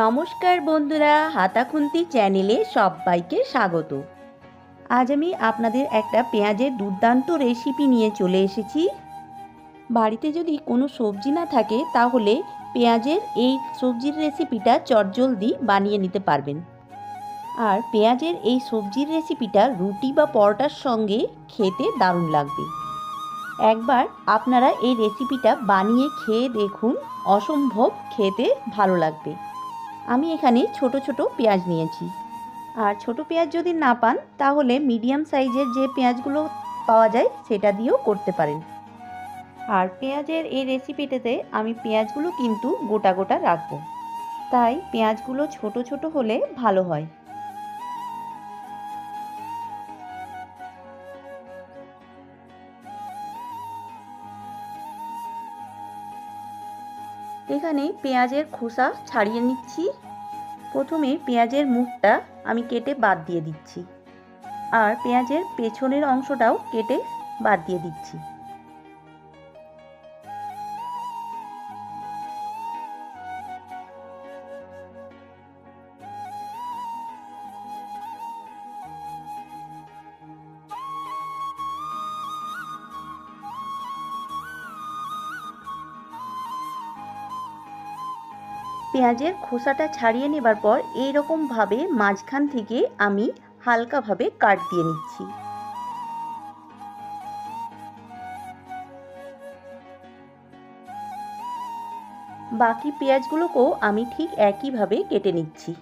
নমস্কার বন্ধুরা, হাতাখুন্তি চ্যানেলে সবাইকে স্বাগত। আজ আমি আপনাদের একটা পেঁয়াজের দুর্দান্ত রেসিপি নিয়ে চলে এসেছি। বাড়িতে যদি কোনো সবজি না থাকে, তাহলে পেঁয়াজের এই সবজির রেসিপিটা চটজলদি বানিয়ে নিতে পারবেন। আর পেঁয়াজের এই সবজির রেসিপিটা রুটি বা পরোটার সঙ্গে খেতে দারুণ লাগবে। একবার আপনারা এই রেসিপিটা বানিয়ে খেয়ে দেখুন, অসম্ভব খেতে ভালো লাগবে। আমি এখানে ছোট ছোট পেঁয়াজ নিয়েছি। আর ছোট পেঁয়াজ যদি না পান, তাহলে মিডিয়াম সাইজের যে পেঁয়াজগুলো পাওয়া যায়, সেটা দিয়েও করতে পারেন। আর পেঁয়াজের এই রেসিপিটাতে আমি পেঁয়াজগুলো কিন্তু গোটা গোটা রাখব। তাই পেঁয়াজগুলো ছোট ছোট হলে ভালো হয়। এখানে পেঁয়াজের খোসা ছাড়িয়ে নিচ্ছি। প্রথমে পেঁয়াজের মুখটা আমি কেটে বাদ দিয়ে দিচ্ছি। আর পেঁয়াজের পেছনের অংশটাও কেটে বাদ দিয়ে দিচ্ছি। পেঁয়াজের খোসাটা ছাড়িয়ে নেবার পর এই রকমভাবে মাঝখান থেকে আমি হালকাভাবে কাট দিয়ে নিচ্ছি। বাকি পেঁয়াজগুলোকেও আমি ঠিক একইভাবে কেটে নিচ্ছি।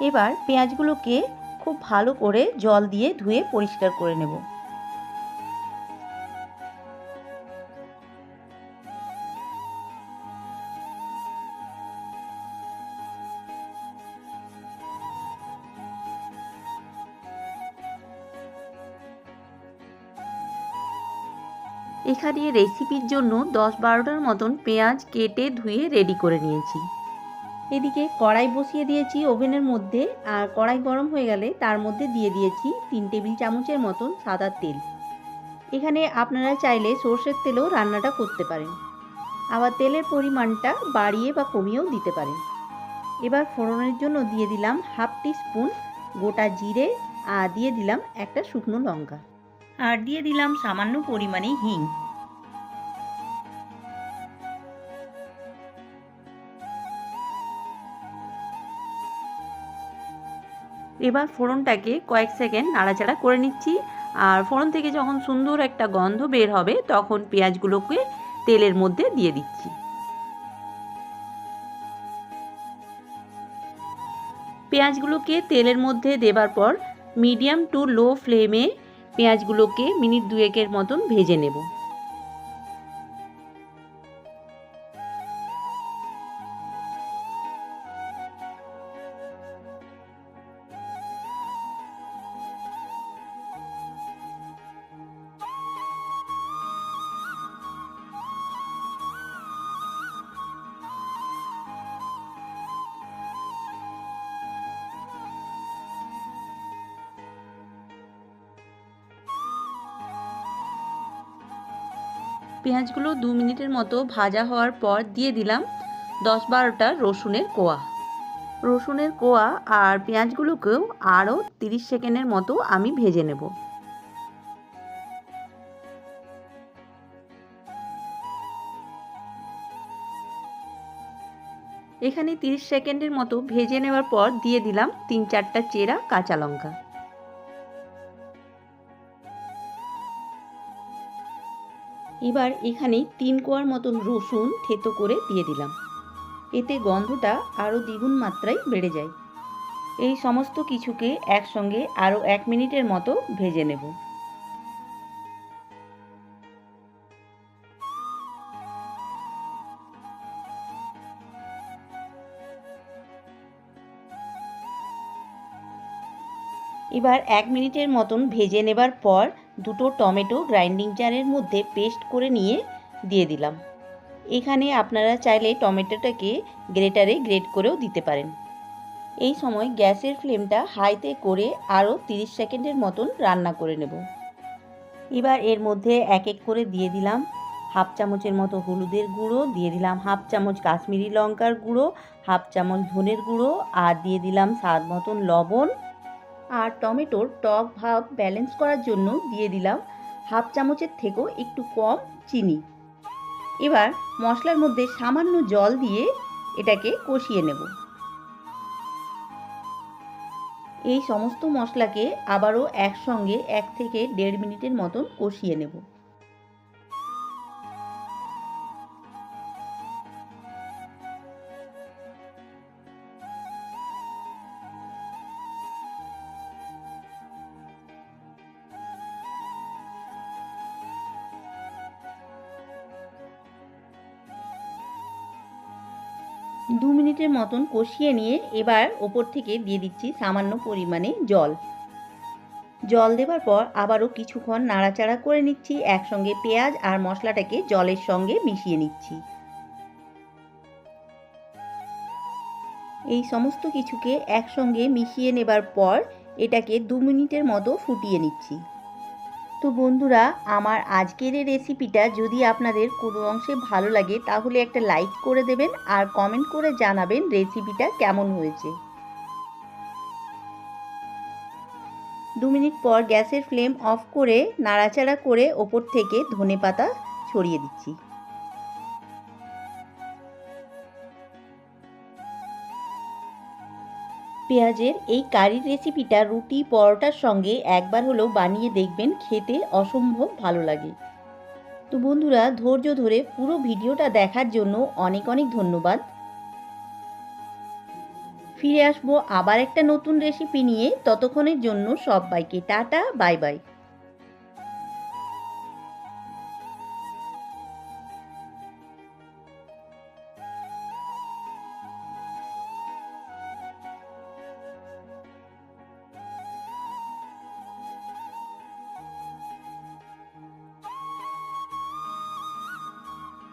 এবার পেঁয়াজগুলোকে খুব ভালো করে জল দিয়ে ধুয়ে পরিষ্কার করে নেব। এখানে রেসিপির জন্য দশ বারোটার মতন পেঁয়াজ কেটে ধুয়ে রেডি করে নিয়েছি। এদিকে কড়াই বসিয়ে দিয়েছি ওভেনের মধ্যে, আর কড়াই গরম হয়ে গেলে তার মধ্যে দিয়ে দিয়েছি তিন টেবিল চামচের মতন সাদা তেল। এখানে আপনারা চাইলে সর্ষের তেলেও রান্নাটা করতে পারেন। আবার তেলের পরিমাণটা বাড়িয়ে বা কমিয়েও দিতে পারেন। এবার ফোড়নের জন্য দিয়ে দিলাম হাফ টি স্পুন গোটা জিরে, আর দিয়ে দিলাম একটা শুকনো লঙ্কা। আর দিয়ে দিলাম সামান্য পরিমাণে হিং। এবার ফোড়নটাকে কয়েক সেকেন্ড নাড়াচাড়া করে নিচ্ছি। আর ফোড়ন থেকে যখন সুন্দর একটা গন্ধ বের হবে, তখন পেঁয়াজগুলোকে তেলের মধ্যে দিয়ে দিচ্ছি। পেঁয়াজগুলোকে তেলের মধ্যে দেবার পর, মিডিয়াম টু লো ফ্লেমে পেঁয়াজগুলোকে মিনিট দুয়েকের মতন ভেজে নেব। পেঁয়াজগুলো দু মিনিটের মতো ভাজা হওয়ার পর দিয়ে দিলাম দশ বারোটা রসুনের কোয়া। রসুনের কোয়া আর পেঁয়াজগুলোকেও আরও তিরিশ সেকেন্ডের মতো আমি ভেজে নেব। এখানে 30 সেকেন্ডের মতো ভেজে নেওয়ার পর দিয়ে দিলাম তিন চারটা চেরা কাঁচা লঙ্কা। এবার এখানে তিন কোয়ার মতন রসুন থেতো করে দিয়ে দিলাম। এতে গন্ধটা আরও দ্বিগুণ মাত্রায় বেড়ে যায়। এই সমস্ত কিছুকে একসঙ্গে আরও এক মিনিটের মতো ভেজে নেব। এবার এক মিনিটের মতন ভেজে নেবার পর দুটো টমেটো গ্রাইন্ডিং জারের মধ্যে পেস্ট করে নিয়ে দিয়ে দিলাম। এখানে আপনারা চাইলে টমেটোটাকে গ্রেটারে গ্রেট করেও দিতে পারেন। এই সময় গ্যাসের ফ্লেমটা হাইতে করে আরও 30 সেকেন্ডের মতন রান্না করে নেব। এবার এর মধ্যে এক এক করে দিয়ে দিলাম। হাফ চামচের মতো হলুদের গুঁড়ো, দিয়ে দিলাম হাফ চামচ কাশ্মীরি লঙ্কার গুঁড়ো, হাফ চামচ ধনের গুঁড়ো, আর দিয়ে দিলাম স্বাদ মতন লবণ। আর টমেটোর টক ভাব ব্যালেন্স করার জন্য দিয়ে দিলাম হাফ চামচের থেকেও একটু কম চিনি। এবার মশলার মধ্যে সামান্য জল দিয়ে এটাকে কষিয়ে নেব। এই সমস্ত মশলাকে আবারও একসঙ্গে এক থেকে দেড় মিনিটের মতন কষিয়ে নেব। দু মিনিটের মতন কষিয়ে নিয়ে এবার ওপর থেকে দিয়ে দিচ্ছি সামান্য পরিমাণে জল। জল দেবার পর আবারও কিছুক্ষণ নাড়াচাড়া করে নিচ্ছি, একসঙ্গে পেঁয়াজ আর মশলাটাকে জলের সঙ্গে মিশিয়ে নিচ্ছি। এই সমস্ত কিছুকে একসঙ্গে মিশিয়ে নেবার পর এটাকে দু মিনিটের মতো ফুটিয়ে নিচ্ছি। তো বন্ধুরা, আমার আজকের এই রেসিপিটা যদি আপনাদের কোনো অংশে ভালো লাগে, তাহলে একটা লাইক করে দেবেন আর কমেন্ট করে জানাবেন রেসিপিটা কেমন হয়েছে। দু মিনিট পর গ্যাসের ফ্লেম অফ করে, নাড়াচাড়া করে ওপর থেকে ধনে পাতা ছড়িয়ে দিচ্ছি। পেঁয়াজের এই কারির রেসিপিটা রুটি, পরোটার সঙ্গে একবার হলেও বানিয়ে দেখবেন, খেতে অসম্ভব ভালো লাগে। তো বন্ধুরা, ধৈর্য ধরে পুরো ভিডিওটা দেখার জন্য অনেক অনেক ধন্যবাদ। ফিরে আসব আবার একটা নতুন রেসিপি নিয়ে। ততক্ষণের জন্য সবাইকে টাটা, বাই বাই।